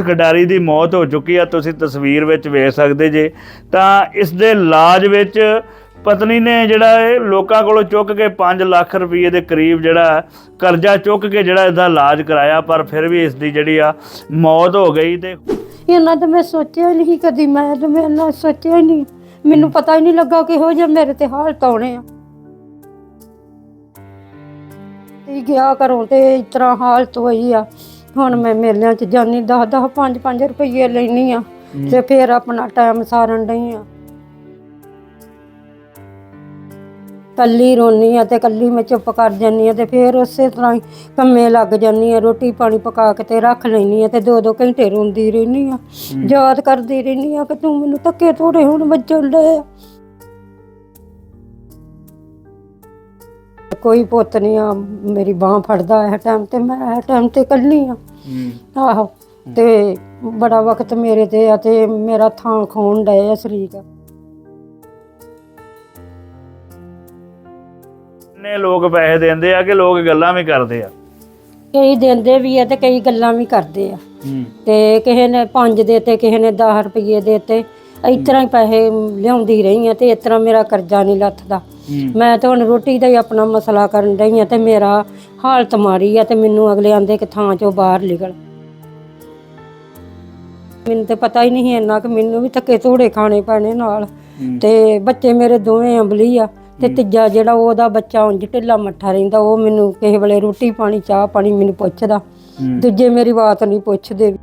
ਖਿਡਾਰੀ ਦੀ ਮੌਤ ਹੋ ਚੁੱਕੀ ਆ, ਤੁਸੀਂ ਤਸਵੀਰ ਵਿੱਚ ਵੇਖ ਸਕਦੇ ਜੇ। ਤਾਂ ਇਸ ਦੇ ਇਲਾਜ ਵਿੱਚ ਪਤਨੀ ਨੇ ਜਿਹੜਾ ਇਹ ਲੋਕਾਂ ਕੋਲੋਂ ਚੁੱਕ ਕੇ 5 ਲੱਖ ਰੁਪਏ ਦੇ ਕਰੀਬ ਜਿਹੜਾ ਕਰਜ਼ਾ ਚੁੱਕ ਕੇ ਜਿਹੜਾ ਇਹਦਾ ਇਲਾਜ ਕਰਾਇਆ, ਪਰ ਫਿਰ ਵੀ ਇਸ ਦੀ ਜਿਹੜੀ ਆ ਮੌਤ ਹੋ ਗਈ ਤੇ ਇਹਨਾਂ ਤਾਂ ਮੈਂ ਸੋਚਿਆ ਹੀ ਨਹੀਂ ਕਦੀ, ਮੈਂ ਤਾਂ ਮੈਂ ਨਾ ਸੋਚਿਆ ਹੀ ਨਹੀਂ। ਮੈਨੂੰ ਪਤਾ ਹੀ ਨਹੀਂ ਲੱਗਾ ਕਿ ਹੋ ਜਾ ਮੇਰੇ ਤੇ ਹਾਲਤ ਆਉਣੇ ਆ। ਤੇ ਗਿਆ ਕਰੋ ਤੇ ਇਸ ਤਰ੍ਹਾਂ ਹਾਲਤ ਹੋਈ ਆ। ਹੁਣ ਮੈਂ ਮੇਲਿਆਂ 'ਚ ਜਾਨੀ 10 10 5 5 ਰੁਪਏ ਲੈਣੀ ਆ ਤੇ ਫਿਰ ਆਪਣਾ ਟਾਈਮ ਸਾਰਨ ਡਈ ਆ ਕੱਲੀ ਰੋਨੀ ਆ ਤੇ ਕੱਲੀ ਮੈਂ ਚੁੱਪ ਕਰ ਜਾਨੀ ਆ ਤੇ ਫਿਰ ਉਸੇ ਤਰ੍ਹਾਂ ਹੀ ਕੰਮੇ ਲੱਗ ਜਾਨੀ ਆ ਰੋਟੀ ਪਾਣੀ ਪਕਾ ਕੇ ਤੇ ਰੱਖ ਲੈਨੀ ਆ ਤੇ ਦੋ ਦੋ ਘੰਟੇ ਰੋਂਦੀ ਰਹਿਨੀ ਆ ਯਾਦ ਕਰਦੀ ਰਹਿਨੀ ਆ ਕਿ ਤੂੰ ਮੈਨੂੰ ਧੱਕੇ ਥੋੜੇ ਹੁਣ ਵੱਜਣ ਡਏ ਕੋਈ ਪੁੱਤ ਨਹੀਂ ਆ ਮੇਰੀ ਬਾਹ ਫੜਦਾ ਇਹ ਟਾਈਮ ਤੇ ਮੈਂ ਇਹ ਟਾਈਮ ਤੇ ਕੱਲੀ ਆ। ਆਹੋ ਤੇ ਬੜਾ ਵਕਤ ਮੇਰੇ ਤੇ ਆ ਤੇ ਮੇਰਾ ਥਾਂ ਖੋਣ ਡਏ ਆ ਸ਼ਰੀਕ। ਨੇ ਲੋਕ ਪੈਸੇ ਦਿੰਦੇ ਆ ਕਿ ਲੋਕ ਗੱਲਾਂ ਵੀ ਕਰਦੇ ਆ? ਕਈ ਦਿੰਦੇ ਵੀ ਆ ਤੇ ਕਈ ਗੱਲਾਂ ਵੀ ਕਰਦੇ ਆ। ਤੇ ਕਿਸੇ ਨੇ 5 ਦੇਤੇ ਕਿਸੇ ਨੇ 10 ਰੁਪਏ ਦੇਤੇ ਇਸ ਤਰ੍ਹਾਂ ਹੀ ਪੈਸੇ ਲਿਆਉਂਦੀ ਰਹੀ ਆ ਤੇ ਇਸ ਤਰ੍ਹਾਂ ਮੇਰਾ ਕਰਜ਼ਾ ਨਹੀਂ ਲੱਥਦਾ। ਮੈਂ ਤਾਂ ਹੁਣ ਰੋਟੀ ਦਾ ਹੀ ਆਪਣਾ ਮਸਲਾ ਕਰਨ ਡਈ ਆ ਤੇ ਮੇਰਾ ਹਾਲਤ ਮਾਰੀ ਆ ਤੇ ਮੈਨੂੰ ਅਗਲੇ ਆਂਦੇ ਕਿ ਥਾਂ ਚੋਂ ਬਾਹਰ ਨਿਕਲ। ਮੈਨੂੰ ਤੇ ਪਤਾ ਹੀ ਨਹੀਂ ਇੰਨਾ ਕਿ ਮੈਨੂੰ ਵੀ ਧੱਕੇ ਧੂੜੇ ਖਾਣੇ ਪੈਣੇ ਨਾਲ। ਤੇ ਬੱਚੇ ਮੇਰੇ ਦੋਵੇਂ ਅੰਬਲੀ ਆ ਤੇ ਤੀਜਾ ਜਿਹੜਾ ਉਹਦਾ ਬੱਚਾ ਉਂਝ ਢਿੱਲਾ ਮੱਠਾ ਰਹਿੰਦਾ ਉਹ ਮੈਨੂੰ ਕਿਸੇ ਵੇਲੇ ਰੋਟੀ ਪਾਣੀ ਚਾਹ ਪਾਣੀ ਮੈਨੂੰ ਪੁੱਛਦਾ। ਦੂਜੇ ਮੇਰੀ ਬਾਤ ਨਹੀਂ ਪੁੱਛਦੇ।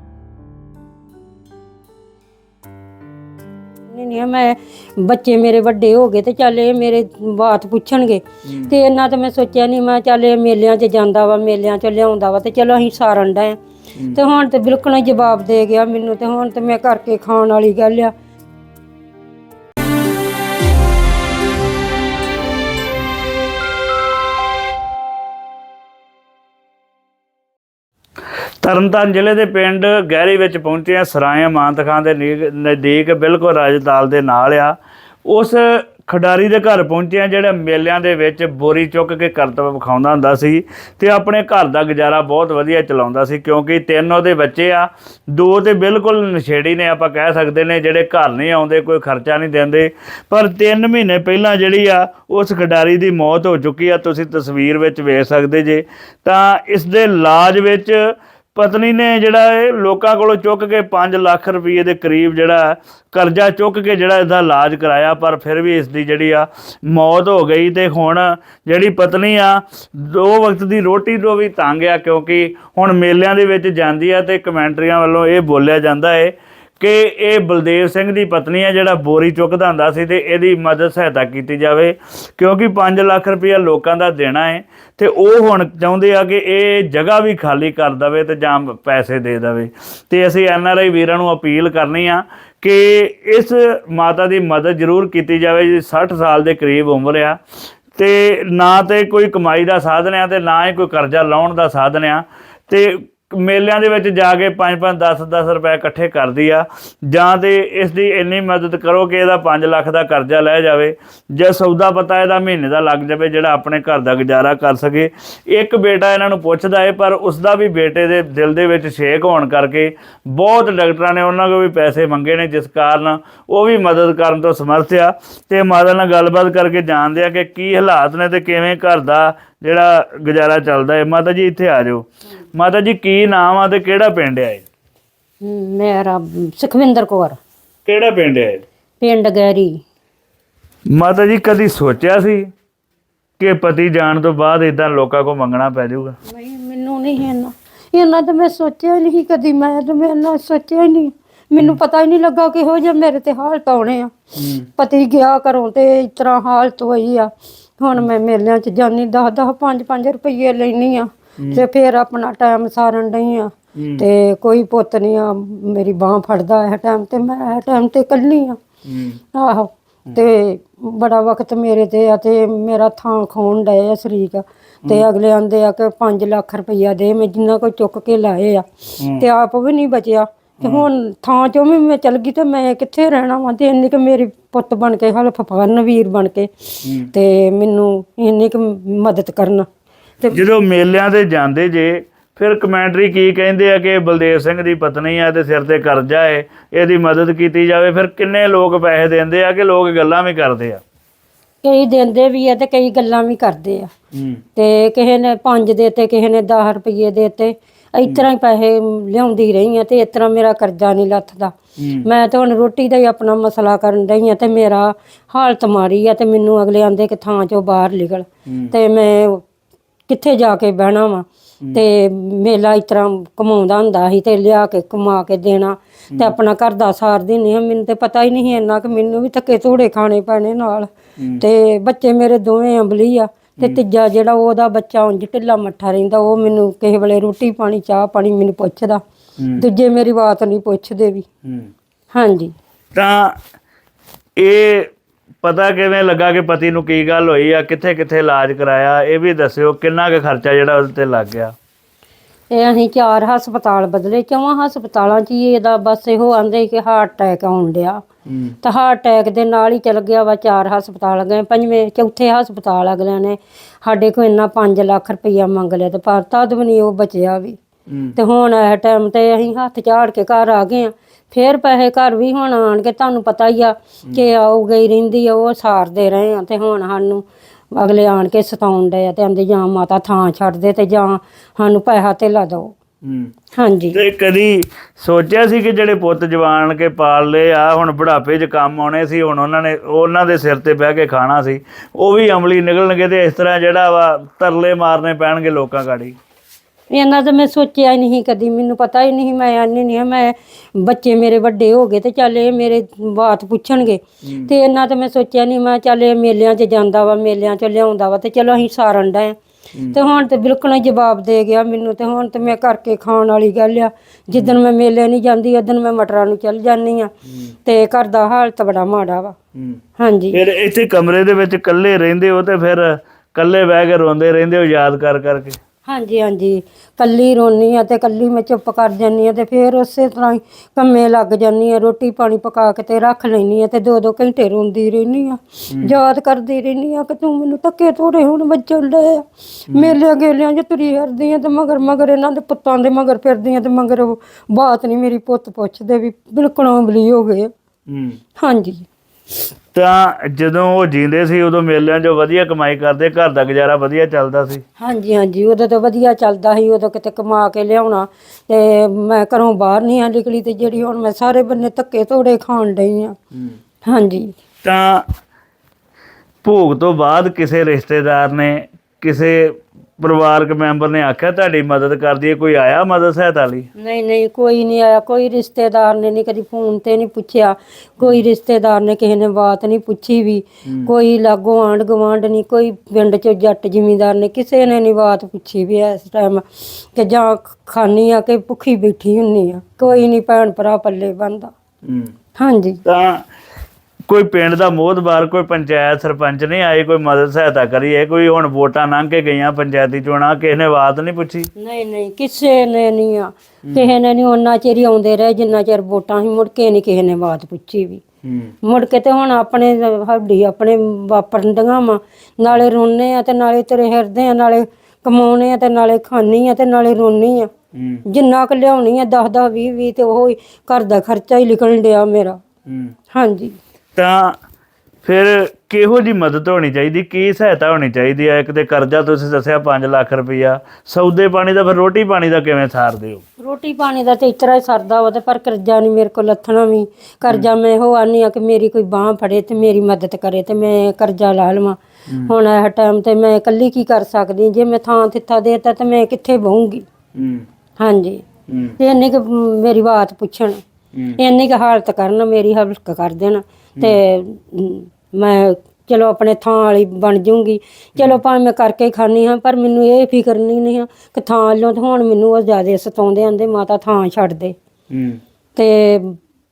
ਨਹੀਂ ਨਹੀਂ ਮੈਂ ਬੱਚੇ ਮੇਰੇ ਵੱਡੇ ਹੋ ਗਏ ਤੇ ਚੱਲ ਇਹ ਮੇਰੇ ਬਾਤ ਪੁੱਛਣਗੇ। ਤੇ ਇਹਨਾਂ ਤੇ ਮੈਂ ਸੋਚਿਆ ਨਹੀਂ ਮੈਂ ਚੱਲ ਇਹ ਮੇਲਿਆਂ 'ਚ ਜਾਂਦਾ ਵਾ ਮੇਲਿਆਂ 'ਚ ਲਿਆਉਂਦਾ ਵਾ ਤੇ ਚਲੋ ਅਸੀਂ ਸਾਰਨ ਦਾ ਤੇ ਹੁਣ ਤੇ ਬਿਲਕੁਲ ਹੀ ਜਵਾਬ ਦੇ ਗਿਆ ਮੈਨੂੰ ਤੇ ਹੁਣ ਤੇ ਮੈਂ ਕਰਕੇ ਖਾਣ ਵਾਲੀ ਗੱਲ ਆ। ਤਰਨਤਾਰਨ ਜ਼ਿਲ੍ਹੇ ਦੇ ਪਿੰਡ ਗਹਿਰੀ ਵਿੱਚ ਪਹੁੰਚੇ ਆ। ਸਰਾਏ ਮਾਨਤ ਦੇ ਨੀ- ਨਜ਼ਦੀਕ ਬਿਲਕੁਲ ਰਾਜਤਾਲ ਦੇ ਨਾਲ ਆ। ਉਸ ਖਿਡਾਰੀ ਦੇ ਘਰ ਪਹੁੰਚੇ ਆ, ਜਿਹੜਾ ਮੇਲਿਆਂ ਦੇ ਵਿੱਚ ਬੋਰੀ ਚੁੱਕ ਕੇ ਕਰਤਵ ਵਿਖਾਉਂਦਾ ਹੁੰਦਾ ਸੀ ਤੇ ਆਪਣੇ ਘਰ ਦਾ ਗੁਜ਼ਾਰਾ ਬਹੁਤ ਵਧੀਆ ਚਲਾਉਂਦਾ ਸੀ ਕਿਉਂਕਿ ਤਿੰਨ ਉਹਦੇ ਬੱਚੇ ਆ। ਦੋ ਤੇ ਬਿਲਕੁਲ ਨਸ਼ੇੜੀ ਨੇ ਆਪਾਂ ਕਹਿ ਸਕਦੇ ਨੇ, ਜਿਹੜੇ ਘਰ ਨਹੀਂ ਆਉਂਦੇ, ਕੋਈ ਖਰਚਾ ਨਹੀਂ ਦਿੰਦੇ। ਪਰ 3 ਮਹੀਨੇ ਪਹਿਲਾਂ ਜਿਹੜੀ ਆ, ਉਸ ਖਿਡਾਰੀ ਦੀ ਮੌਤ ਹੋ ਚੁੱਕੀ ਆ। ਤੁਸੀਂ ਤਸਵੀਰ ਵਿੱਚ ਵੇਖ ਸਕਦੇ ਜੇ ਤਾਂ ਇਸ ਦੇ ਇਲਾਜ ਵਿੱਚ ਪਤਨੀ ਨੇ ਜਿਹੜਾ ਇਹ ਲੋਕਾਂ ਕੋਲੋਂ ਚੁੱਕ ਕੇ 5 ਲੱਖ ਰੁਪਏ ਦੇ ਕਰੀਬ ਜਿਹੜਾ ਕਰਜ਼ਾ ਚੁੱਕ ਕੇ ਜਿਹੜਾ ਇਹਦਾ ਇਲਾਜ ਕਰਾਇਆ, ਪਰ ਫਿਰ ਵੀ ਇਸ ਦੀ ਜਿਹੜੀ ਆ ਮੌਤ ਹੋ ਗਈ ਤੇ ਹੁਣ ਜਿਹੜੀ ਪਤਨੀ ਆ, ਦੋ ਵਕਤ ਦੀ ਰੋਟੀ ਤੋਂ ਵੀ ਤੰਗ ਆ ਕਿਉਂਕਿ ਹੁਣ ਮੇਲਿਆਂ ਦੇ ਵਿੱਚ ਜਾਂਦੀ ਆ ਤੇ ਕਮੈਂਟਰੀਆਂ ਵੱਲੋਂ ਇਹ ਬੋਲਿਆ ਜਾਂਦਾ ਏ ਕਿ ਇਹ ਬਲਦੇਵ ਸਿੰਘ ਦੀ ਪਤਨੀ ਹੈ ਜਿਹੜਾ ਬੋਰੀ ਚੁੱਕਦਾ ਹੁੰਦਾ ਸੀ ਤੇ ਇਹਦੀ ਮਦਦ ਸਹਾਇਤਾ ਕੀਤੀ ਜਾਵੇ, ਕਿਉਂਕਿ 5 ਲੱਖ ਰੁਪਇਆ ਲੋਕਾਂ ਦਾ ਦੇਣਾ ਹੈ ਤੇ ਉਹ ਹੁਣ ਚਾਹੁੰਦੇ ਆ ਕਿ ਇਹ ਜਗ੍ਹਾ ਵੀ ਖਾਲੀ ਕਰ ਦਵੇ ਤੇ ਜਾਂ ਪੈਸੇ ਦੇ ਦਵੇ। ਤੇ ਅਸੀਂ ਐਨ ਆਰ ਆਈ ਵੀਰਾਂ ਨੂੰ ਅਪੀਲ ਕਰਨੀ ਆ ਕਿ ਇਸ ਮਾਤਾ ਦੀ ਮਦਦ ਜ਼ਰੂਰ ਕੀਤੀ ਜਾਵੇ, ਜੀ 60 ਸਾਲ ਦੇ ਕਰੀਬ ਉਮਰ ਆ ਤੇ ਨਾ ਤੇ ਕੋਈ ਕਮਾਈ ਦਾ ਸਾਧਨ ਆ ਤੇ ਨਾ ਹੀ ਕੋਈ ਕਰਜ਼ਾ ਲਾਉਣ ਦਾ ਸਾਧਨ ਆ। ਤੇ ਮੇਲਿਆਂ ਦੇ ਵਿੱਚ ਜਾ ਕੇ 5-5 10-10 ਰੁਪਏ ਇਕੱਠੇ ਕਰਦੀ ਆ। ਜਾਂ ਤੇ ਇਸ ਦੀ ਇੰਨੀ ਮਦਦ ਕਰੋ ਕਿ ਇਹਦਾ 5 ਲੱਖ ਦਾ ਕਰਜ਼ਾ ਲੈ ਜਾਵੇ। ਜਾਂ ਸੌਦਾ ਪਤਾ ਇਹਦਾ ਮਹੀਨੇ ਦਾ ਲੱਗ ਜਾਵੇ ਜਿਹੜਾ ਆਪਣੇ ਘਰ ਦਾ ਗੁਜ਼ਾਰਾ ਕਰ ਸਕੇ। ਇੱਕ ਬੇਟਾ ਇਹਨਾਂ ਨੂੰ ਪੁੱਛਦਾ ਹੈ ਪਰ ਉਸ ਦਾ ਵੀ ਬੇਟੇ ਦੇ ਦਿਲ ਦੇ ਵਿੱਚ ਛੇਕ ਹੋਣ ਕਰਕੇ ਬਹੁਤ ਡਾਕਟਰਾਂ ਨੇ ਉਹਨਾਂ ਕੋਲ ਵੀ ਪੈਸੇ ਮੰਗੇ ਨੇ, ਜਿਸ ਕਾਰਨ ਉਹ ਵੀ ਮਦਦ ਕਰਨ ਤੋਂ ਸਮਰਥ ਆ। ਤੇ ਮਾਤਾ ਨਾਲ ਗੱਲਬਾਤ ਕਰਕੇ ਜਾਣਦੇ ਆ ਕਿ ਕੀ ਹਾਲਾਤ ਨੇ ਤੇ ਕਿਵੇਂ ਘਰ ਦਾ ਜਿਹੜਾ ਗੁਜ਼ਾਰਾ ਚੱਲਦਾ ਹੈ ਮਾਤਾ ਜੀ, ਇੱਥੇ ਆ ਜਾਓ। ਮਾਤਾ ਜੀ ਕੀ ਨਾਮ ਆ ਤੇ ਕਿਹੜਾ ਪਿੰਡ ਹੈ ਮੇਰਾ ਸੁਖਵਿੰਦਰ ਕੌਰ। ਕਿਹੜਾ ਪਿੰਡ ਹੈ ਪਿੰਡ ਗੈਰੀ। ਮਾਤਾ ਜੀ ਕਦੀ ਸੋਚਿਆ ਸੀ ਕਿ ਪਤੀ ਜਾਣ ਤੋਂ ਬਾਅਦ ਇਦਾਂ ਲੋਕਾਂ ਕੋ ਮੰਗਣਾ ਪੈ ਜਾਊਗਾ? ਨਹੀਂ ਮੈਨੂੰ ਨਹੀਂ ਇੰਨਾ ਇੰਨਾ ਤਾਂ ਮੈਂ ਸੋਚਿਆ ਨਹੀਂ ਕਦੀ ਮੈਂ ਤਾਂ ਮੈਂ ਇੰਨਾ ਸੋਚਿਆ ਨਹੀਂ। ਮੈਨੂੰ ਪਤਾ ਹੀ ਨਹੀਂ ਲੱਗਾ ਕਿ ਹੋ ਜਾ ਮੇਰੇ ਤੇ ਹਾਲਤ ਆਉਣੇ ਆ। ਪਤੀ ਗਿਆ ਘਰੋਂ ਤੇ ਇਸ ਤਰ੍ਹਾਂ ਹਾਲਤ ਹੋਈ ਆ। ਹੁਣ ਮੈਂ ਮੇਲਿਆਂ 'ਚ ਜਾਨੀ 10 10 5 5 ਰੁਪਏ ਲੈਣੀ ਆ। ਤੇ ਫਿਰ ਆਪਣਾ ਟਾਈਮ ਸਾਰਨ ਡਈ ਆ। ਤੇ ਕੋਈ ਪੁੱਤ ਨਹੀਂ ਆ ਮੇਰੀ ਬਾਹ ਫੜਦਾ ਇਹ ਟਾਈਮ ਤੇ ਮੈਂ ਇਹ ਟਾਈਮ ਤੇ ਕੱਲੀ ਆ। ਆਹੋ ਤੇ ਬੜਾ ਵਕਤ ਮੇਰੇ ਤੇ ਆ ਤੇ ਮੇਰਾ ਥਾਂ ਖੋਣ ਡਏ ਆ ਸ਼ਰੀਕ। ਤੇ ਅਗਲੇ ਆਂਦੇ ਆ ਕਿ 5 ਲੱਖ ਰੁਪਈਆ ਦੇ ਮੈਂ ਜਿੰਨਾ ਕੋ ਚੁੱਕ ਕੇ ਲਾਏ ਆ। ਤੇ ਆਪ ਵੀ ਨਹੀਂ ਬਚਿਆ। ਤੇ ਹੁਣ ਥਾਂ ਚੋਂ ਵੀ ਮੈਂ ਚਲ ਗਈ ਤੇ ਮੈਂ ਕਿੱਥੇ ਰਹਿਣਾ ਵਾਂ? ਤੇ ਇੰਨੀ ਕਿ ਮੇਰੀ ਪੁੱਤ ਬਣ ਕੇ ਹਲਫ ਫਰਨ ਵੀਰ ਬਣ ਕੇ। ਤੇ ਮੈਨੂੰ ਇੰਨੀ ਕਿ ਮਦਦ ਕਰਨ। ਜਦੋਂ ਮੇਲਿਆਂ ਤੇ ਜਾਂਦੇ ਜੇ ਫਿਰ ਕਮੈਂਟਰੀ ਕੀ ਕਹਿੰਦੇ ਆ ਕਿ ਬਲਦੇਵ ਸਿੰਘ ਦੀ ਪਤਨੀ ਆ ਤੇ ਸਿਰ ਤੇ ਕਰਜ਼ਾ ਹੈ ਇਹਦੀ ਮਦਦ ਕੀਤੀ ਜਾਵੇ ਫਿਰ ਕਿੰਨੇ ਲੋਕ ਪੈਸੇ ਦਿੰਦੇ ਆ ਕਿ ਲੋਕ ਗੱਲਾਂ ਵੀ ਕਰਦੇ ਆ? ਕਈ ਦਿੰਦੇ ਵੀ ਆ ਤੇ ਕਈ ਗੱਲਾਂ ਵੀ ਕਰਦੇ ਆ। ਤੇ ਕਿਸੇ ਨੇ 5 ਦੇਤੇ ਕਿਸੇ ਨੇ 10 ਰੁਪਏ ਦੇਤੇ ਇਸ ਤਰ੍ਹਾਂ ਹੀ ਪੈਸੇ ਲਿਆਉਂਦੀ ਰਹੀ ਆ ਤੇ ਇਸ ਤਰ੍ਹਾਂ ਮੇਰਾ ਕਰਜ਼ਾ ਨਹੀਂ ਲੱਥਦਾ। ਮੈਂ ਤਾਂ ਹੁਣ ਰੋਟੀ ਦਾ ਹੀ ਆਪਣਾ ਮਸਲਾ ਕਰਨ ਰਹੀ ਆ ਤੇ ਮੇਰਾ ਹਾਲਤ ਮਾਰੀ ਆ ਤੇ ਮੈਨੂੰ ਅਗਲੇ ਆਂਦੇ ਕਿ ਥਾਂ ਚੋਂ ਬਾਹਰ ਨਿਕਲ। ਤੇ ਮੈਂ ਕਿੱਥੇ ਜਾ ਕੇ ਬਹਿਣਾ ਵਾ? ਤੇ ਮੇਲਾ ਇਸ ਤਰ੍ਹਾਂ ਕਮਾਉਂਦਾ ਹੁੰਦਾ ਸੀ ਤੇ ਲਿਆ ਕੇ ਕਮਾ ਕੇ ਦੇਣਾ। ਤੇ ਆਪਣਾ ਘਰ ਦਾ ਸਾਰਦੀ ਨਹੀਂ ਮੈਨੂੰ ਤੇ ਪਤਾ ਹੀ ਨਹੀਂ ਇੰਨਾ ਕਿ ਮੈਨੂੰ ਵੀ ਧੱਕੇ ਧੂੜੇ ਖਾਣੇ ਪੈਣੇ ਨਾਲ। ਤੇ ਬੱਚੇ ਮੇਰੇ ਦੋਵੇਂ ਅੰਬਲੀ ਆ। ਤੇ ਤੀਜਾ ਜਿਹੜਾ ਉਹਦਾ ਬੱਚਾ ਉਂਝ ਢਿੱਲਾ ਮੱਠਾ ਰਹਿੰਦਾ ਉਹ ਮੈਨੂੰ ਕਿਸੇ ਵੇਲੇ ਰੋਟੀ ਪਾਣੀ ਚਾਹ ਪਾਣੀ ਮੈਨੂੰ ਪੁੱਛਦਾ। ਦੂਜੇ ਮੇਰੀ ਬਾਤ ਨਹੀਂ ਪੁੱਛਦੇ ਵੀ। ਹਾਂਜੀ। ਤਾਂ ਇਹ ਪਤਾ ਕਿਵੇਂ ਲੱਗਾ ਕਿ ਪਤੀ ਨੂੰ ਕੀ ਗੱਲ ਹੋਈ ਆ ਕਿੱਥੇ ਕਿੱਥੇ ਇਲਾਜ ਕਰਾਇਆ ਇਹ ਵੀ ਦੱਸਿਓ ਕਿੰਨਾ ਕੁ ਖਰਚਾ ਜਿਹੜਾ ਉਹਦੇ ਤੇ ਲੱਗ ਗਿਆ। ਇਹ ਅਸੀਂ ਚਾਰ ਹਸਪਤਾਲ ਬਦਲੇ ਚੌਵਾਂ ਹਸਪਤਾਲਾਂ 'ਚ ਹੀ ਇਹਦਾ ਬਸ ਇਹੋ ਆਂਦੇ ਕਿ ਹਾਰਟ ਅਟੈਕ ਆਉਣ ਡਿਆ। ਤਾਂ ਹਾਰਟ ਅਟੈਕ ਦੇ ਨਾਲ ਹੀ ਚਲ ਗਿਆ ਵਾ ਚਾਰ ਹਸਪਤਾਲ ਗਏ ਪੰਜਵੇਂ ਚੌਥੇ ਹਸਪਤਾਲ ਅਗਲਿਆਂ ਨੇ ਸਾਡੇ ਕੋਲ ਇੰਨਾ 5 ਲੱਖ ਰੁਪਈਆ ਮੰਗ ਲਿਆ ਤੇ ਪਰ ਤਦ ਵੀ ਨਹੀਂ ਉਹ ਬਚਿਆ ਵੀ। ਤੇ ਹੁਣ ਇਹ ਟਾਈਮ ਤੇ ਅਸੀਂ ਹੱਥ ਝਾੜ ਕੇ ਘਰ ਆ ਗਏ ਆ। ਫੇਰ ਪੈਸੇ ਘਰ ਵੀ ਹੁਣ ਆਣ ਕੇ ਤੁਹਾਨੂੰ ਪਤਾ ਹੀ ਆ ਕਿ ਆਉ ਗਈ ਰਹਿੰਦੀ ਆ ਉਹ ਸਾਰਦੇ ਰਹੇ ਆ ਤੇ ਹੁਣ ਸਾਨੂੰ ਅਗਲੇ ਆਣ ਕੇ ਸਤਾਉਣ ਡਏ ਆ ਤੇ ਆਂਦੇ ਜਾਂ ਮਾਤਾ ਥਾਂ ਛੱਡ ਦੇ ਤੇ ਜਾਂ ਸਾਨੂੰ ਪੈਸਾ ਧੇਲਾ ਦਿਓ ਹੂੰ। ਹਾਂਜੀ। ਤੇ ਕਦੀ ਸੋਚਿਆ ਸੀ ਕਿ ਜਿਹੜੇ ਪੁੱਤ ਜਵਾਨ ਕੇ ਪਾਲ ਲਏ ਆ ਹੁਣ ਬੁਢਾਪੇ 'ਚ ਕੰਮ ਆਉਣੇ ਸੀ ਹੁਣ ਉਹਨਾਂ ਨੇ ਉਹਨਾਂ ਦੇ ਸਿਰ ਤੇ ਬਹਿ ਕੇ ਖਾਣਾ ਸੀ ਉਹ ਵੀ ਅਮਲੀ ਨਿਕਲਣਗੇ ਤੇ ਇਸ ਤਰ੍ਹਾਂ ਜਿਹੜਾ ਵਾ ਤਰਲੇ ਮਾਰਨੇ ਪੈਣਗੇ ਲੋਕਾਂ ਗਾੜੀ। ਇਹਨਾਂ ਤਾਂ ਮੈਂ ਸੋਚਿਆ ਹੀ ਨਹੀਂ ਕਦੀ ਮੈਨੂੰ ਪਤਾ ਹੀ ਨਹੀਂ ਮੈਂ ਆਨੀ ਨਹੀਂ ਮੈਂ ਬੱਚੇ ਮੇਰੇ ਵੱਡੇ ਹੋ ਗਏ ਤੇ ਚੱਲ ਇਹ ਮੇਰੇ ਬਾਤ ਪੁੱਛਣਗੇ। ਤੇ ਇਹਨਾਂ ਤਾਂ ਮੈਂ ਸੋਚਿਆ ਨਹੀਂ ਮੈਂ ਚੱਲ ਇਹ ਮੇਲਿਆਂ 'ਚ ਜਾਂਦਾ ਵਾ ਮੇਲਿਆਂ 'ਚ ਲਿਆਉਂਦਾ ਵਾ ਤੇ ਚਲੋ ਅਸੀਂ ਸਾਰਨ ਡਏ ਤੇ ਹੁਣ ਤੇ ਬਿਲਕੁਲ ਹੀ ਜਵਾਬ ਦੇ ਗਿਆ ਮੈਨੂੰ ਤੇ ਹੁਣ ਤੇ ਮੈਂ ਕਰਕੇ ਖਾਣ ਵਾਲੀ ਗੱਲ ਆ। ਜਿੱਦਣ ਮੈਂ ਮੇਲੇ ਨਹੀਂ ਜਾਂਦੀ ਉਦੋਂ ਮੈਂ ਮਟਰਾਂ ਨੂੰ ਚੱਲ ਜਾਂਦੀ ਆ। ਤੇ ਘਰ ਦਾ ਹਾਲਤ ਬੜਾ ਮਾੜਾ ਵਾ। ਹੂੰ। ਹਾਂਜੀ। ਫਿਰ ਇੱਥੇ ਕਮਰੇ ਦੇ ਵਿੱਚ ਇਕੱਲੇ ਰਹਿੰਦੇ ਹੋ ਤੇ ਫਿਰ ਇਕੱਲੇ ਬਹਿ ਕੇ ਰੋਂਦੇ ਰਹਿੰਦੇ ਹੋ ਯਾਦ ਕਰ ਕਰਕੇ? ਹਾਂਜੀ ਹਾਂਜੀ। ਕੱਲੀ ਰੋਨੀ ਆ ਤੇ ਕੱਲੀ ਮੈਂ ਚੁੱਪ ਕਰ ਜਾਂਦੀ ਆ ਤੇ ਫਿਰ ਉਸੇ ਤਰ੍ਹਾਂ ਹੀ ਕੰਮੇ ਲੱਗ ਜਾਂਦੀ ਆ ਰੋਟੀ ਪਾਣੀ ਪਕਾ ਕੇ ਤੇ ਰੱਖ ਲੈਣੀ ਆ ਤੇ ਦੋ ਦੋ ਘੰਟੇ ਰੋਂਦੀ ਰਹਿਨੀ ਆ ਯਾਦ ਕਰਦੀ ਰਹਿਨੀ ਆ ਕਿ ਤੂੰ ਮੈਨੂੰ ਧੱਕੇ ਤੋੜੇ ਹੁਣ ਵੱਜਣ ਡਏ ਆ। ਮੇਲਿਆਂ ਗੇਲਿਆਂ 'ਚ ਤੁਰੀ ਫਿਰਦੀ ਆ ਤੇ ਮਗਰ ਮਗਰ ਇਹਨਾਂ ਦੇ ਪੁੱਤਾਂ ਦੇ ਮਗਰ ਫਿਰਦੀ ਆ ਤੇ ਮਗਰ ਉਹ ਬਾਤ ਨਹੀਂ ਮੇਰੀ ਪੁੱਤ ਪੁੱਛਦੇ ਵੀ ਬਿਲਕੁਲ ਅੰਬਲੀ ਹੋ ਗਏ ਹਾਂਜੀ। ਤਾਂ ਜਦੋਂ ਉਹ ਜੀਂਦੇ ਸੀ ਉਦੋਂ ਮੇਲਿਆਂ 'ਚੋਂ ਵਧੀਆ ਕਮਾਈ ਕਰਦੇ ਘਰ ਦਾ ਗੁਜ਼ਾਰਾ ਵਧੀਆ ਚੱਲਦਾ ਸੀ। ਹਾਂਜੀ ਹਾਂਜੀ ਉਦੋਂ ਤਾਂ ਵਧੀਆ ਚੱਲਦਾ ਸੀ ਉਦੋਂ ਕਿਤੇ ਕਮਾ ਕੇ ਲਿਆਉਣਾ ਤੇ ਮੈਂ ਘਰੋਂ ਬਾਹਰ ਨਹੀਂ ਆ ਨਿਕਲੀ ਤੇ ਜਿਹੜੀ ਹੁਣ ਮੈਂ ਸਾਰੇ ਬੰਨੇ ਧੱਕੇ ਧੋੜੇ ਖਾਣ ਡਈ ਆ ਹਾਂਜੀ। ਤਾਂ ਭੋਗ ਤੋਂ ਬਾਅਦ ਕਿਸੇ ਰਿਸ਼ਤੇਦਾਰ ਨੇ ਕਿਸੇ ਪਰਿਵਾਰਕ ਮੈਂਬਰ ਨੇ ਆਖਿਆ ਤੁਹਾਡੀ ਮਦਦ ਕਰਦੀ ਹੈ ਕੋਈ ਆਇਆ ਮਦਦ ਸਹਾਇਤਾ ਲਈ? ਨਹੀਂ ਨਹੀਂ ਕੋਈ ਨਹੀਂ ਆਇਆ ਕੋਈ ਰਿਸ਼ਤੇਦਾਰ ਨੇ ਨਹੀਂ ਕਦੀ ਫੋਨ ਤੇ ਨਹੀਂ ਪੁੱਛਿਆ ਕੋਈ ਰਿਸ਼ਤੇਦਾਰ ਨੇ ਕਿਸੇ ਨੇ ਬਾਤ ਨਹੀਂ ਪੁੱਛੀ ਵੀ ਕੋਈ ਲਾਗੋ ਆਂਢ ਗਵਾਂਢ ਨਹੀਂ ਕੋਈ ਪਿੰਡ ਚ ਜੱਟ ਜ਼ਿਮੀਂਦਾਰ ਨੇ ਕਿਸੇ ਨੇ ਨਹੀਂ ਬਾਤ ਪੁੱਛੀ ਵੀ ਇਸ ਟਾਈਮ ਕਿ ਜਾਂ ਖਾਣੀ ਆ ਕਿ ਭੁੱਖੀ ਬੈਠੀ ਹੁੰਨੀ ਆ ਕੋਈ ਨਹੀਂ ਭੈਣ ਭਰਾ ਪੱਲੇ ਬੰਦਾ ਹੂੰ। ਹਾਂਜੀ। ਤਾਂ ਕੋਈ ਪਿੰਡ ਦਾ ਮੋਹਤਬਾਰ ਕੋਈ ਪੰਚਾਇਤ ਸਰਪੰਚ ਨਹੀਂ ਆਏ ਕੋਈ ਮਦਦ ਸਹਾਇਤਾ ਕਰੀਏ ਕੋਈ ਹੁਣ ਵੋਟਾਂ ਲੰਘ ਕੇ ਗਈਆਂ ਪੰਚਾਇਤੀ ਚੋਣਾਂ ਕਿਸੇ ਨੇ ਬਾਤ ਨਹੀਂ ਪੁੱਛੀ? ਨਹੀਂ ਨਹੀਂ ਕਿਸੇ ਨੇ ਨਹੀਂ ਆ। ਕਿਸੇ ਨੇ ਨਹੀਂ ਉਹਨਾਂ ਚਿਰ ਹੀ ਆਉਂਦੇ ਰਹੇ ਜਿੰਨਾ ਚਿਰ ਵੋਟਾਂ ਸੀ ਮੁੜ ਕੇ ਨਹੀਂ ਕਿਸੇ ਨੇ ਬਾਤ ਪੁੱਛੀ ਵੀ। ਮੁੜ ਕੇ ਤੇ ਹੁਣ ਆਪਣੇ ਹੱਡੀ ਆਪਣੇ ਵਾਪਰਨ ਦੀਆਂ ਵਾ। ਨਾਲੇ ਰੋਨੇ ਆ ਤੇ ਨਾਲੇ ਤੁਰੇ ਫਿਰਦੇ ਆ ਨਾਲੇ ਕਮਾਉਣੇ ਆ ਤੇ ਨਾਲੇ ਖਾਣੀ ਆ ਤੇ ਨਾਲੇ ਰੋਨੀ ਆ। ਜਿੰਨਾ ਕੁ ਲਿਆਉਣੀ ਆ 10 10 20 20 ਤੇ ਉਹ ਹੀ ਘਰ ਦਾ ਖਰਚਾ ਹੀ ਨਿਕਲਣ ਡਿਆ ਮੇਰਾ। ਹਾਂਜੀ। ਤਾਂ ਫਿਰ ਕਿਹੋ ਜੀ ਮਦਦ ਹੋਣੀ ਚਾਹੀਦੀ? ਕੀ ਸਹਾਇਤਾ ਹੋਣੀ ਚਾਹੀਦੀ ਹੈ ਇੱਕ ਤੇ ਕਰਜ਼ਾ ਤੁਸੀਂ ਦੱਸਿਆ 5 ਲੱਖ ਰੁਪਈਆ। ਸੌਦੇ ਪਾਣੀ ਦਾ ਫਿਰ ਰੋਟੀ ਪਾਣੀ ਦਾ ਕਿਵੇਂ ਸਾਰਦੇ ਹੋ ਰੋਟੀ ਪਾਣੀ ਦਾ ਤੇ ਇਤਰਾ ਹੀ ਸਰਦਾ ਵਾ ਤੇ ਪਰ ਕਰਜ਼ਾ ਨਹੀਂ ਮੇਰੇ ਕੋਲ ਲੱਥਣਾ ਵੀ। ਕਰਜ਼ਾ ਮੈਂ ਉਹ ਆਨੀ ਆ ਕਿ ਮੇਰੀ ਕੋਈ ਬਾਹ ਫੜੇ ਤੇ ਮੇਰੀ ਮਦਦ ਕਰੇ ਤੇ ਮੈਂ ਕਰਜ਼ਾ ਲਾ ਲਵਾਂ। ਹੁਣ ਇਹ ਟਾਈਮ ਤੇ ਮੈਂ ਇਕੱਲੀ ਕੀ ਕਰ ਸਕਦੀ? ਜੇ ਮੈਂ ਥਾਂ ਥਿੱਥਾ ਦੇਤਾ ਤੇ ਮੈਂ ਕਿੱਥੇ ਬਹੂੰਗੀ? ਹੂੰ। ਹਾਂਜੀ। ਹੂੰ। ਤੇ ਇੰਨੀ ਕੁ ਮੇਰੀ ਬਾਤ ਪੁੱਛਣ। ਹੂੰ। ਇੰਨੀ ਕੁ ਹਾਲਤ ਕਰਨ ਮੇਰੀ ਹਲਕ ਕਰ ਦੇਣ। ਤੇ ਮੈਂ ਚਲੋ ਆਪਣੇ ਥਾਂ ਵਾਲੀ ਬਣ ਜਾਊਂਗੀ। ਚਲੋ ਭਾਵੇਂ ਮੈਂ ਕਰਕੇ ਹੀ ਖਾਣੀ ਹਾਂ ਪਰ ਮੈਨੂੰ ਇਹ ਫਿਕਰ ਨਹੀਂ ਨਹੀਂ ਆ ਕਿ ਥਾਂ ਵੱਲੋਂ ਤੇ ਹੁਣ ਮੈਨੂੰ ਉਹ ਜ਼ਿਆਦਾ ਸਤਾਉਂਦੇ ਆਂਦੇ ਮਾਤਾ ਥਾਂ ਛੱਡ ਦੇ। ਹੂੰ। ਤੇ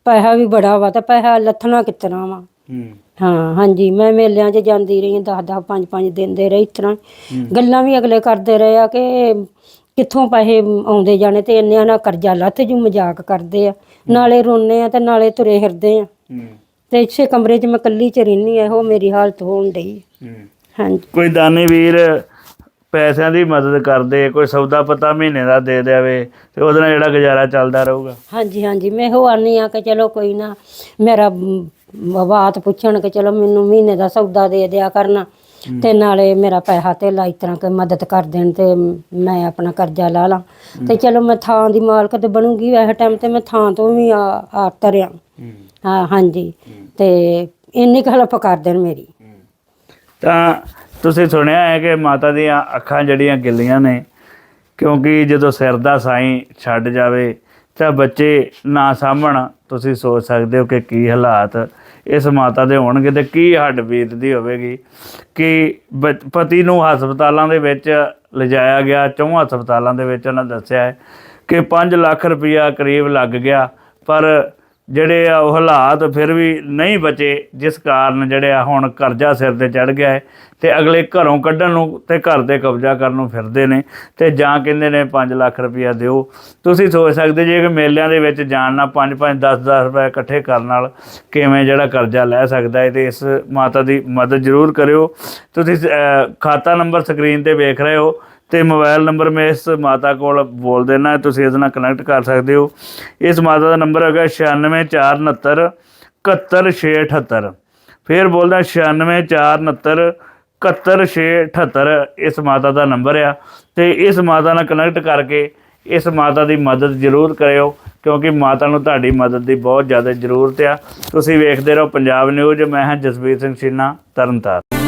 ਪੈਸਾ ਵੀ ਬੜਾ ਵਾ ਤੇ ਪੈਸਾ ਲੱਥਣਾ ਕਿਤਨਾ ਵਾ। ਹੂੰ। ਹਾਂ ਹਾਂਜੀ ਮੈਂ ਮੇਲਿਆਂ 'ਚ ਜਾਂਦੀ ਰਹੀ 10 10 5 5 ਦਿੰਦੇ ਰਹੇ ਇਸ ਤਰ੍ਹਾਂ। ਗੱਲਾਂ ਵੀ ਅਗਲੇ ਕਰਦੇ ਰਹੇ ਆ ਕਿ ਕਿੱਥੋਂ ਪੈਸੇ ਆਉਂਦੇ ਜਾਣੇ ਤੇ ਇੰਨਿਆਂ ਨਾਲ ਕਰਜ਼ਾ ਲੱਥ ਜੂ ਮਜ਼ਾਕ ਕਰਦੇ ਆ। ਨਾਲੇ ਰੋਨੇ ਆ ਤੇ ਨਾਲੇ ਤੁਰੇ ਫਿਰਦੇ ਆ। ਹੂੰ। ਤੇ ਇਸੇ ਕਮਰੇ 'ਚ ਮੈਂ ਇਕੱਲੀ ਚ ਰਹਿਨੀ ਆ ਇਹੋ ਮੇਰੀ ਹਾਲਤ ਹੋਣ ਡਈ। ਹਾਂਜੀ। ਕੋਈ ਦਾਨੀ ਵੀਰ ਪੈਸਿਆਂ ਦੀ ਮਦਦ ਕਰਦੇ ਕੋਈ ਸੌਦਾ ਪਤਾ ਮਹੀਨੇ ਦਾ ਦੇ ਦੇਵੇ ਤੇ ਉਹਦੇ ਨਾਲ ਜਿਹੜਾ ਗੁਜ਼ਾਰਾ ਚੱਲਦਾ ਰਹੂਗਾ। ਹਾਂਜੀ ਹਾਂਜੀ ਮੈਂ ਹੋ ਆਨੀ ਆ ਕਿ ਚਲੋ ਕੋਈ ਨਾ ਮੇਰਾ ਬਾਤ ਪੁੱਛਣ ਕਿ ਚਲੋ ਮੈਨੂੰ ਮਹੀਨੇ ਦਾ ਸੌਦਾ ਦੇ ਦਿਆ ਕਰਨ। ਤੇ ਨਾਲੇ ਮੇਰਾ ਪੈਸਾ ਤੇ ਇਸ ਤਰ੍ਹਾਂ ਕਿ ਮਦਦ ਕਰ ਦੇਣ ਤੇ ਮੈਂ ਆਪਣਾ ਕਰਜ਼ਾ ਲਾ ਲਾਂ। ਤੇ ਚਲੋ ਮੈਂ ਥਾਂ ਦੀ ਮਾਲਕ ਤੇ ਬਣੂਗੀ ਇਸ ਟਾਈਮ ਤੇ ਮੈਂ ਥਾਂ ਤੋਂ ਵੀ ਆ ਆ ਤਰਿਆ। ਹਾਂ ਹਾਂਜੀ। ਤੇ ਇੰਨੀ ਕੁ ਹੈਲਪ ਕਰ ਦੇਣ ਮੇਰੀ। ਤਾਂ ਤੁਸੀਂ ਸੁਣਿਆ ਹੈ ਕਿ ਮਾਤਾ ਦੀਆਂ ਅੱਖਾਂ ਜਿਹੜੀਆਂ ਗਿੱਲੀਆਂ ਨੇ ਕਿਉਂਕਿ ਜਦੋਂ ਸਿਰ ਦਾ ਸਾਈਂ ਛੱਡ ਜਾਵੇ ਤਾਂ ਬੱਚੇ ਨਾ ਸਾਂਭਣ। ਤੁਸੀਂ ਸੋਚ ਸਕਦੇ ਹੋ ਕਿ ਕੀ ਹਾਲਾਤ ਇਸ ਮਾਤਾ ਦੇ ਹੋਣਗੇ ਤੇ ਕੀ ਹੱਡ ਬੀਤਦੀ ਹੋਵੇਗੀ? ਕਿ ਬ- ਪਤੀ ਨੂੰ ਹਸਪਤਾਲਾਂ ਦੇ ਵਿੱਚ ਲਿਜਾਇਆ ਗਿਆ ਚੌਹਾਂ ਹਸਪਤਾਲਾਂ ਦੇ ਵਿੱਚ ਉਹਨਾਂ ਦੱਸਿਆ ਹੈ ਕਿ 5 ਲੱਖ ਰੁਪਇਆ ਕਰੀਬ ਲੱਗ ਗਿਆ, ਪਰ ਜਿਹੜੇ ਆ ਉਹ ਹਾਲਾਤ ਫਿਰ ਵੀ ਨਹੀਂ ਬਚੇ ਜਿਸ ਕਾਰਨ ਜਿਹੜੇ ਆ ਹੁਣ ਕਰਜ਼ਾ ਸਿਰ ਤੇ ਚੜ ਗਿਆ ਹੈ ਤੇ ਅਗਲੇ ਘਰੋਂ ਕੱਢਣ ਨੂੰ ਤੇ ਘਰ ਤੇ ਕਬਜ਼ਾ ਕਰਨ ਨੂੰ ਫਿਰਦੇ ਨੇ ਤੇ ਜਾਂ ਕਹਿੰਦੇ ਨੇ 5 ਲੱਖ ਰੁਪਇਆ ਦਿਓ। ਤੁਸੀਂ ਸੋਚ ਸਕਦੇ ਜੇ ਕਿ ਮੇਲਿਆਂ ਦੇ ਵਿੱਚ ਜਾਣ ਨਾਲ 5 5 10 10 ਰੁਪਏ ਇਕੱਠੇ ਕਰਨ ਨਾਲ ਕਿਵੇਂ ਜਿਹੜਾ ਕਰਜ਼ਾ ਲੈ ਸਕਦਾ ਹੈ ਤੇ ਇਸ ਮਾਤਾ ਦੀ ਮਦਦ ਜ਼ਰੂਰ ਕਰਿਓ। ਤੁਸੀਂ ਅਹ, ਖਾਤਾ ਨੰਬਰ ਸਕਰੀਨ ਤੇ ਵੇਖ ਰਹੇ ਹੋ। ਤੇ ਮੋਬਾਈਲ ਨੰਬਰ ਮੈਂ ਇਸ ਮਾਤਾ ਕੋਲ ਬੋਲ ਦੇਣਾ ਤੁਸੀਂ ਇਸ ਨਾਲ ਕਨੈਕਟ ਕਰ ਸਕਦੇ ਹੋ। ਇਸ ਮਾਤਾ ਦਾ ਨੰਬਰ ਹੈਗਾ 96469 71678 ਫਿਰ ਬੋਲਦਾ 96469 71678 ਇਸ ਮਾਤਾ ਦਾ ਨੰਬਰ ਆ। ਤੇ ਇਸ ਮਾਤਾ ਨਾਲ ਕਨੈਕਟ ਕਰਕੇ ਇਸ ਮਾਤਾ ਦੀ ਮਦਦ ਜ਼ਰੂਰ ਕਰਿਓ, ਕਿਉਂਕਿ ਮਾਤਾ ਨੂੰ ਤੁਹਾਡੀ ਮਦਦ ਦੀ ਬਹੁਤ ਜ਼ਿਆਦਾ ਜ਼ਰੂਰਤ ਆ। ਤੁਸੀਂ ਵੇਖਦੇ ਰਹੋ ਪੰਜਾਬ ਨਿਊਜ਼, ਮੈਂ ਹਾਂ ਜਸਵੀਰ ਸਿੰਘ ਛੀਨਾ, ਤਰਨਤਾਰਨ।